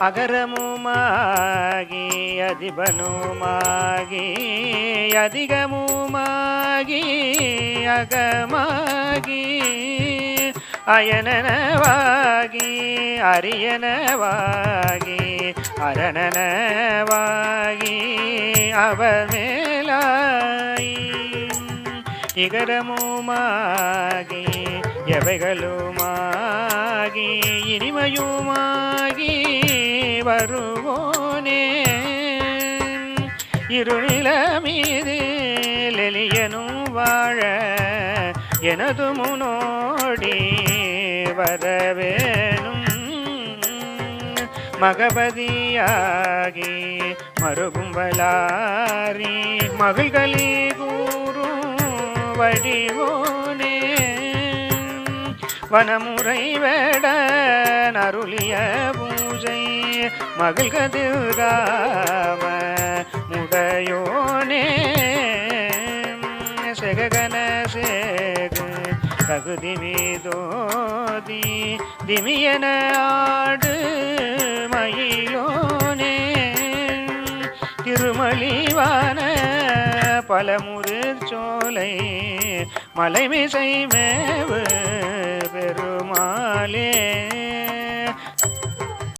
அகரமுமாகி அதிபனுமாகி அதிகமுமாகி அகமாகி அயனனவாகி அரியனவாகி அரணனவாகி அவர் மேலாய் இகரமுமாகி எவைகளுமாகி இனிமையுமாகி வருவோனே. இருநில மீது லெலியனும் வாழ எனது முனோடி வரவேணும். மகபதியாகி மறுகும்பலாரி மகள்களே கூறும் வடிவோனே. வனமுறை வேட அருளிய பூஜை மகள் கதிர்காம முடையோனே. செககன சேகு தகுதி மீதோதி திமியன ஆடு மயிலோனே. திருமலிவான பலமுதிர் சோலை மலைமிசை மேவு বলে